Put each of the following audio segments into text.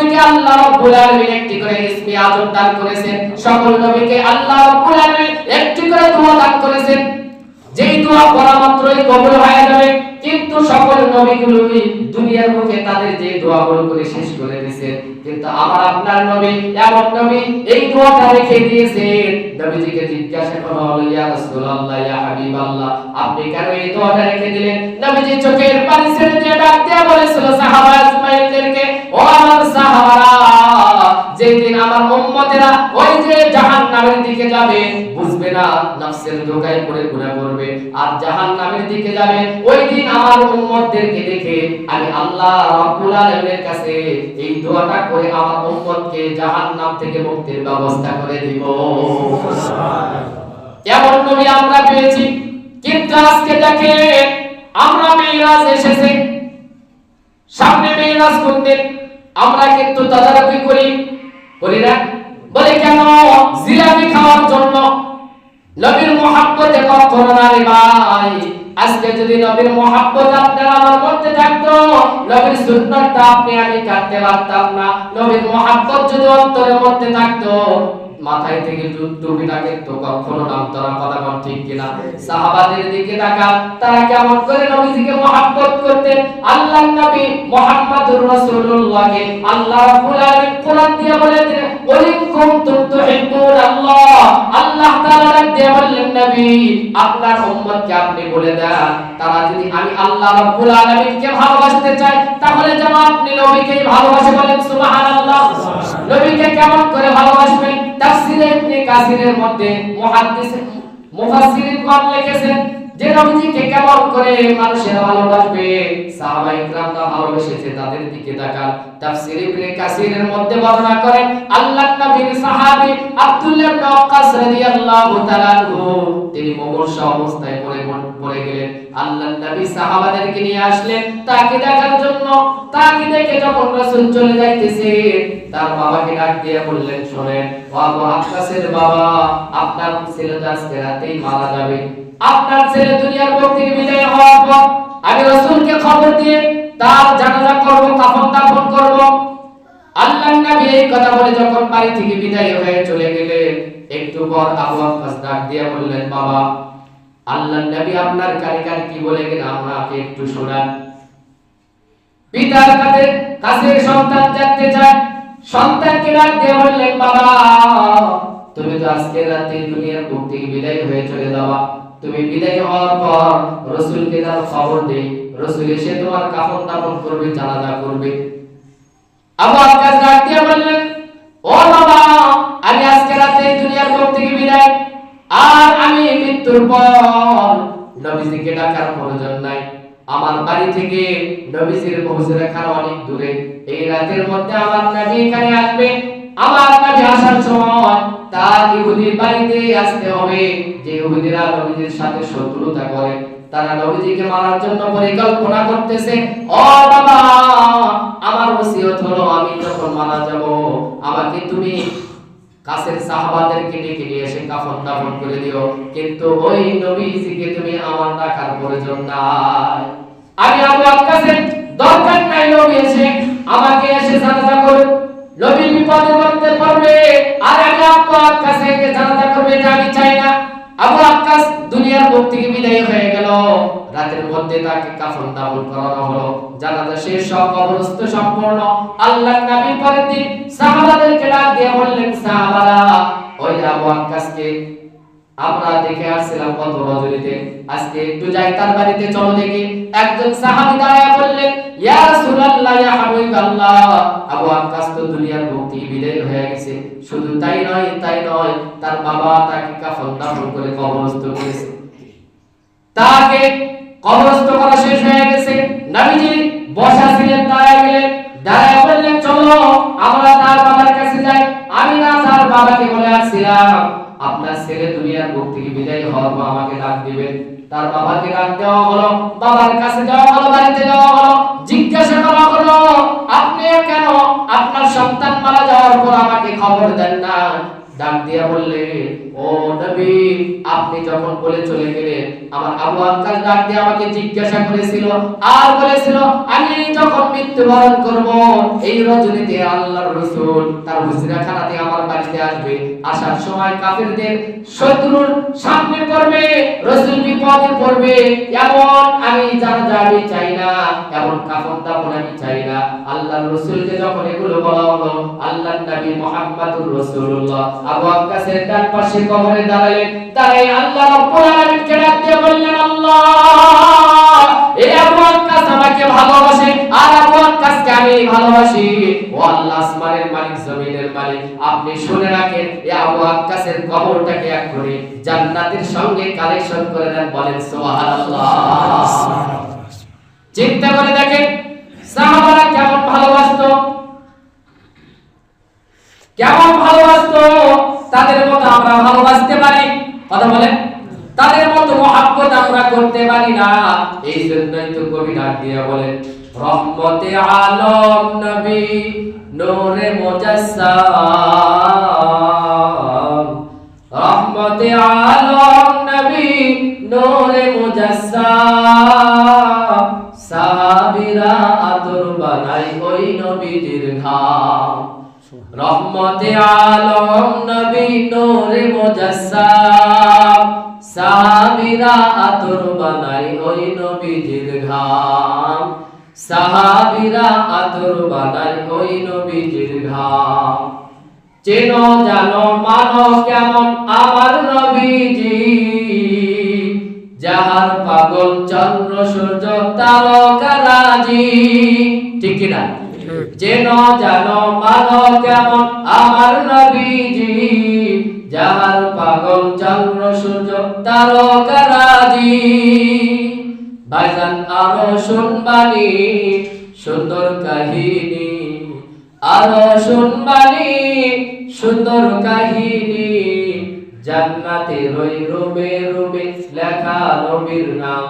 নবীকে আল্লাহ রাব্বুল আলামিন একটি করে ইসমে দান করেছেন। সকল নবীকে আল্লাহ রাব্বুল আলামিন একটি করে দোয়া দান করেছেন। যেই দোয়া পড়া মাত্রই কবুল হয়ে যাবে। কিন্তু সকল নবীগুলোই দুনিয়ার মুখে তাদের যে দোয়াগুলো করে শেষ করে দিয়েছেন কিন্তু আমার আপনার নবী, এমন নবী, এই দোয়াটা রেখে দিয়েছেন নবীজিকে জিজ্ঞাসা করা হলো ইয়া রাসূলুল্লাহ, ইয়া হাবিবাল্লাহ, আপনি কেন এই দোয়াটা রেখে দিলেন? নবীজি চোখের পানি ছেড়ে দিয়ে ডাক দিয়ে বলেছিল, সাহাবা আজমাইনদেরকে ও আমার সাহাবারা যেদিন আমার উম্মতেরা ওই যে জাহান্নামের দিকে যাবে, বুঝবে না, নফসের ধোকায় পড়ে গুনাহ করবে। আর জাহান্নামের দিকে যাবে, ওই দিন আমার উম্মতদেরকে দেখে আমি আল্লাহ রাব্বুল আলামিনের কাছে এই দোয়াটা করে আমার উম্মতকে জাহান্নাম থেকে মুক্তির ব্যবস্থা করে দিব। নবী আমরা পেয়েছি, কিন্তু আজকে দেখে আমরা মিরাজ এসেছে। সামনে কোন আমরা কিন্তু তদারকি করি। করি না বলে কেন জিলাপি খাওয়ার জন্য? নবীর মহাব্বতে কখনো না রে ভাই আজকে যদি নবীর মহাব্বত আপনার আমার মধ্যে থাকতো, নবীর সুন্নতটা আপনি আমি কাটতে পারতাম না। নবীর মহাব্বত যদি অন্তরের মধ্যে থাকতো মাথায় থেকে টু- থাকে, তো কখনো নাম তারা কথা বল ঠিক কিনা? সাহাবাদের দিকে তাকান, তারা কেমন করে নবীজিকে মহাব্বত করতেন? আল্লাহ নবী মুহাম্মদুর রাসূলুল্লাহকে আল্লাহ রাব্বুল আলামিন কোরআন দিয়ে বলে দিলেন ওয়ালিন কুনতুম তুহিব্বুন আল্লাহ আল্লাহ তাআলা দিয়ে বললেন, নবী, আপনার উম্মতকে আপনি বলে দেন। তারা যদি আমি আল্লাহ রাব্বুল আলামিনকে ভালোবাসতে চায় তাহলে যেন আপনি নবীকেই ভালোবাসে বলেন, সুবহানাল্লাহ। নবীকে কেমন করে ভালোবাসবেন? তাফসীরে ইবনে কাসিরের মধ্যে মুহাদ্দিস, মুফাসসিরিন লিখেছেন যে, নবীজিকে কেমন করে মানুষের ভালোবাসবে? সাহাবা ইকরামরা ভালোবেসেছে, তাদের দিকে তাকান। তাফসীর ইবনে কাসিরের মধ্যে বর্ণনা করেন, আল্লাহর নবীর সাহাবী আব্দুল্লাহ ইবনে রাদিয়াল্লাহু তাআলা তিনি মুমূর্ষ অবস্থায় পড়ে পড়ে গেলেন। আল্লাহর নবী সাহাবাদেরকে নিয়ে আসলেন তাকে দেখার জন্য। তাকে দেখে যখন রাসূল চলে যাইতেছে, তার বাবাকে ডাক দিয়ে বললেন, শুনেন, ও বাবা, আপনার ছেলে আজকে রাতেই মারা যাবে। আপনার ছেলে দুনিয়ার বুক থেকে বিদায় হওয়ার পর আমি রাসূলকে খবর দিয়ে তার জানাজা করব, কাফন দাফন করব। আল্লাহর নবী এই কথা বলে যখন বাড়ি থেকে বিদায় হয়ে চলে গেলেন, একটু পর আবু আক্কাস ডাক দিয়ে বললেন, বাবা, আল্লাহর নবী আপনার কানে কানে কি বলে গেলেন? আমাকে একটু শোনান। পিতার কাছে কাছে সন্তান জানতে চায় সন্তানকে ডাক দিয়ে বললেন, বাবা, তুমি তো আজকে রাতে দুনিয়ার বুক থেকে বিদায় হয়ে চলে যাওয়া। তুমি বিদায় হওয়ার পর রসুলকে তার খবর দেই। রসুল এসে তোমার কাফন দাফন করবে, জানাজা করবে। ডাক বললেন, ও বাবা, আমি আজকে রাতে দুনিয়ার থেকে বিদায়। আর আমি মৃত্যুর পর নবীজিকে ডাকার প্রয়োজন নাই। আমার বাড়ি থেকে নবীজির পৌঁছে অনেক দূরে। এই রাতের মধ্যে আমার নবী এখানে আসবে। আমার নবী আসার সময় তার ইহুদির বাড়িতে আসতে হবে। যে ইহুদিরা নবীজির সাথে শত্রুতা করে, তারা নবীজিকে মারার জন্য পরিকল্পনা করতেছে, ও বাবা, আমার ওসিয়ত হলো আমি যখন মারা যাব, আমাকে তুমি কাছের সাহাবাদেরকে ডেকে নিয়ে এসে কাফন দাফন করে দিও। কিন্তু ওই নবীজিকে তুমি আমার ডাকার প্রয়োজন নাই। আমি আবু আক্কাসের দরকার নাই নবী এসে আমাকে এসে জানাজা করুন নবী বিপদে পড়তে পারবে, আর আমি আবু আক্কাসকে জানাজা করবে এটা আমি চাই না। আবু আক্কাস দুনিয়ার ভোগ থেকে বিদায় হয়ে গেল। রাতের মধ্যে তাকে কাফন দাফন করানো হলো। জানাজা শেষ, সব কবরস্থ সম্পূর্ণ। আল্লাহর নবী পরের দিন সাহাবাদেরকে ডাক দিয়ে বললেন, সাহাবারা, ওই আবু আক্কাসকে আমরা দেখে আসছিলাম কত রজনীতে আজকে একটু যাই তার বাড়িতে, চলো দেখি। একজন সাহাবী দাঁড়ায় বললেন, ইয়া রাসূলুল্লাহ, ইয়া হাবিবাল্লাহ। আবু আক্কাস তো দুনিয়ার থেকে বিদায় হয়ে গেছে। শুধু তাই নয় তাই নয়, তার বাবা তাকে কাফন দাফন করে কবরস্থ করেছে। তাকে কবরস্থ করা শেষ হয়ে গেছে। নবীজি বসা ছিলেন, দাঁড়ায় গেলেন। দাঁড়ায় বললেন, চলো, আমরা তার বাবার কাছে যাই। আমি না তার বাবাকে বলে আসছিলাম। আপনার ছেলে দুনিয়ার বুক থেকে বিদায় হওয়ার পর আমাকে ডাক দিবে তার বাবাকে ডাক দেওয়া হলো, বাবার কাছে যাওয়া হলো, বাড়িতে যাওয়া হলো। জিজ্ঞাসা করা হলো আপনি কেন আপনার সন্তান মারা যাওয়ার পর আমাকে খবর দেন না? ডাক দিয়া বললেন ও নবী, আপনি যখন বলে চলে গেলেন, আমার আবু আক্কাস ডাক দিয়ে আমাকে জিজ্ঞাসা করেছিল, আর বলেছিল, আমি যখন মৃত্যুবরণ করব, এই রজনীতে আল্লাহর রাসূল তার হুজরা খানাতে আমার বাড়িতে আসবে। আসার সময় কাফিরদের শত্রুর সামনে পড়বে, রাসূল বিপদে পড়বে। এমন আমি যারা যাবে চাই না, এমন কাফন দাফন আমি চাই না। আল্লাহর রাসূলকে যখন এগুলো বলা হলো, আল্লাহর নবী মুহাম্মদুর রাসূলুল্লাহ। আবু আক্কাসের ডান পাশে কবরে দাঁড়ালেন দাঁড়াই আল্লাহ রাব্বুল আলামিনকে ডাক দিয়ে বললেন, আল্লাহ এই আবু আক্কাস আমাকে ভালোবাসে, আর আবু আক্কাসকে আমি ভালোবাসি। ও আল্লাহ, আসমানের মালিক, জমিনের মালিক, আপনি শুনে রাখেন এই আবু আক্কাসের কবরটাকে এক করে জান্নাতের সঙ্গে কালেকশন করে দেন, বলেন, সুবহানাল্লাহ। চিন্তা করে দেখেন সাহাবারা কেমন ভালোবাসতো কেমন ভালোবাসতো তাদের মতো আমরা ভালোবাসতে পারি কথা বলেন তাদের মতো মহাব্বত আমরা করতে পারি না এই জন্যই তো কবি ডাক দিয়ে বলেন, রহমতে আলম নবী, নূরে মুজাসসাম। রহমতে আলম নবী, নূরে মুজাসসাম। সাহাবীরা আতর বানাই ওই নবীজির ঘাম। রহমতে আলম নবী, নূরে মুজাসসাম। সাহাবীরা আতর বানাই ওই নবীজির ঘাম। সাহাবীরা আতর বানাই ওই নবীজির ঘাম। চেনো জানো মানো কেমন আমার নবীজি। যাহার পাগল চন্দ্র সূর্য তারকারাজি ঠিক না যেন জানো মানো কেমন আমার নবীজি। যাহার পাগল চন্দ্র সূর্য তারকারাজি ভাইজান, আরও শুনবানি সুন্দর কাহিনী। আরও শুনবানি সুন্দর কাহিনী। জান্নাতে রই রুমে রুমে, লেখা নবীর নাম।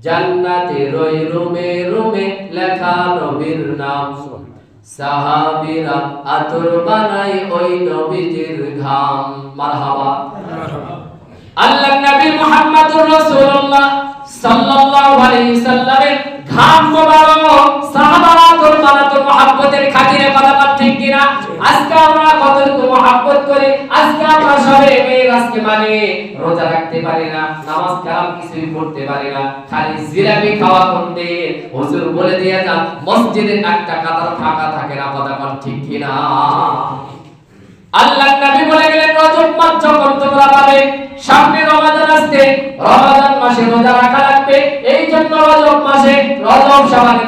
জান্নাতে রই রুমে রুমে, লেখা নবীর নাম। সাহাবীরা আতর বানাই ওই নবীজির ঘাম। মারহাবা। আল্লাহ নবী মুহাম্মদুর রাসূলুল্লাহ সাল্লাল্লাহু আলাইহি সাল্লামের ঘাম মোবারক সাহাবারা তোর বানাতো মহব্বতের খাতিরে কথা কিনা আজকে আমরা কতটুকু মহব্বত করি, আজকে আমরা সবে মেয়ের আজকে মানে রোজা রাখতে না, নামাজ কালাম কিছুই পড়তে না, খালি জিলাপি খাওয়া হুজুর বলে দিয়ে যান একটা কাতার ফাঁকা থাকে না ঠিক কিনা? আল্লাহ নবী বলে গেলেন, রজব মাস যখন তোমরা পাবে, সামনে রমাদান আসছে, রমাদান মাসে রোজা রাখা লাগবে এই জন্য রজব মাসে রজব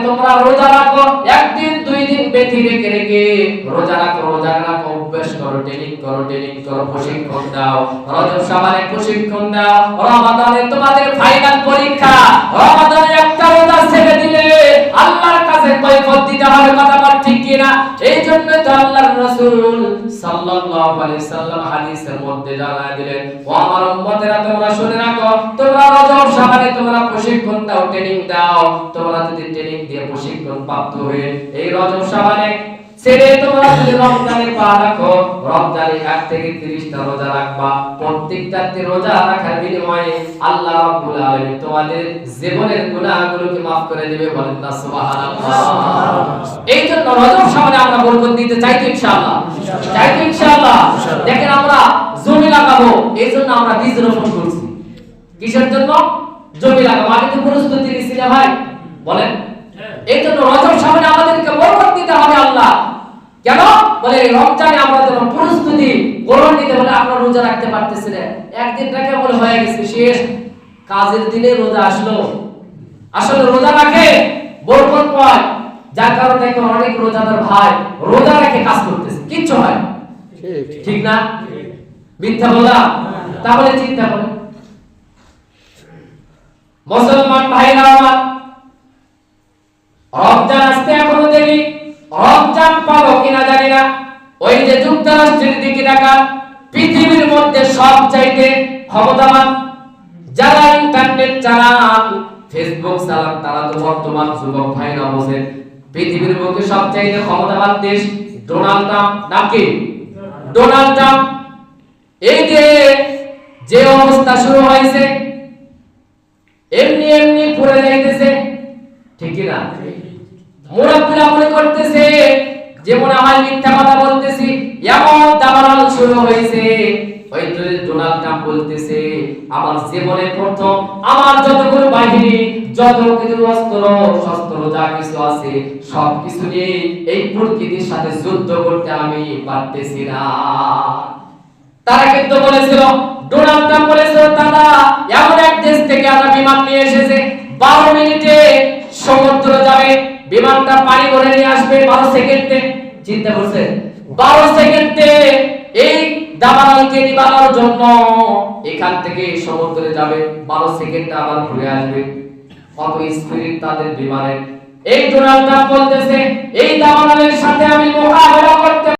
তোমরা রোজা রাখো, একদিন দুই দিন বেঁধে রেখে রেখে রোজা রাখো রোজা রাখো, অভ্যাস করো ট্রেনিং করো ট্রেনিং করো, প্রশিক্ষণ দাও। রজব শাবানে প্রশিক্ষণ দাও। রমাদানে তোমাদের ফাইনাল পরীক্ষা। রমাদানে একটা রোজা ছেড়ে দিলে আল্লাহর কাছে কৈফত দিতে হবে, কথা ঠিক কিনা? এই জন্য তো আল্লাহর রাসূল সাল্লাল্লাহু আলাইহি সাল্লাম হাদিসের মধ্যে জানায় দিলেন ও আমার উম্মতেরা তোমরা শুনে রাখো তোমরা রজব শাবানে তোমরা প্রশিক্ষণ দাও ট্রেনিং দাও। তোমরা যদি ট্রেনিং দিয়ে প্রশিক্ষণ প্রাপ্ত হয়ে এই রজব শাবানে ছেড়ে তোমরা যদি রমজানে পা রাখো রমজানে এক থেকে তিরিশটা রোজা রাখবা। প্রত্যেকটাতে রোজা রাখার বিনিময়ে আল্লাহ রাব্বুল আলামিন তোমাদের জীবনের গুনাহগুলোকে মাফ করে দিবে বলেন না সুবহানাল্লাহ। এই জন্য রজব সামনে আমরা বরকত দিতে চাই ইনশাআল্লাহ। চাই তো ইনশাআল্লাহ। দেখেন আমরা জমি লাগাবো এই জন্য আমরা বীজ রোপণ করছি। কিসের জন্য? জমি লাগাবো। আগে তো প্রস্তুতি নিছি না ভাই। বলেন। এই জন্য রজব সামনে আমাদেরকে বরকত দিতে হবে আল্লাহ। কেন? বলে রমজানে আমরা যেন প্রস্তুতি গ্রহণ নিতে বলে আমরা রোজা রাখতে পারতেছিলেন একদিন রেখে বলে হয়ে গেছে শেষ। কাজের দিনে রোজা আসলো। আসলে রোজা রাখে বরকত পায়। যার কারণে এখন অনেক রোজাদার ভাই রোজা রেখে কাজ করতেছে। কিচ্ছু হয় না। ঠিক। না? মিথ্যা বলা? তাহলে চিন্তা করে। মুসলমান ভাইরা আমার রমজান আসতে এখনও দেরি। রমজান পাবো কিনা জানি না। ওই যে যুক্তরাষ্ট্রের দিকে দেখা পৃথিবীর মধ্যে সব চাইতে ক্ষমতাবান যারা ইন্টারনেট চালান ফেসবুক চালান তারা তো বর্তমান যুবক ভাইরা বোঝেন পৃথিবীর বুকে সবচাইতে ক্ষমতাবান দেশ ডোনাল্ড ট্রাম্প। নাম কি? Donald Trump. এই যে যে অবস্থা শুরু হয়েছে, এমনি এমনি পড়ে যাইতেছে। ঠিক না? মুরব্বীরা মনে করতেছে, যে মনে হয় মিথ্যা কথা বলতেছি, এমন দাবানল শুরু হয়েছে। ওই ডোনাল্ড ট্রাম্প বলতেছে, আমার জীবনে প্রথম, আমার যতগুলো বাহিনী যত কিছু অস্ত্র শস্ত্র যা কিছু আছে সব কিছু নিয়ে এই প্রকৃতির সাথে যুদ্ধ করতে আমি পারতেছি না। তারা কিন্তু বলেছিল ডোনাল্ড ট্রাম্প বলেছিল, দাদা, এমন এক দেশ থেকে আমরা বিমান নিয়ে এসেছে, বারো মিনিটে সমুদ্র যাবে, বিমানটা পানি ভরে নিয়ে আসবে বারো সেকেন্ডে। চিন্তা করছেন, বারো সেকেন্ডে এই দাবানলকে নিবানোর জন্য এখান থেকে সমুদ্রে যাবে। বারো সেকেন্ডে আবার ঘুরে আসবে। কত স্পিরিট তাদের বিমানের এই ডোনাল্ড ট্রাম্প বলতেছে, এই দাবানলের সাথে আমি মোকাবেলা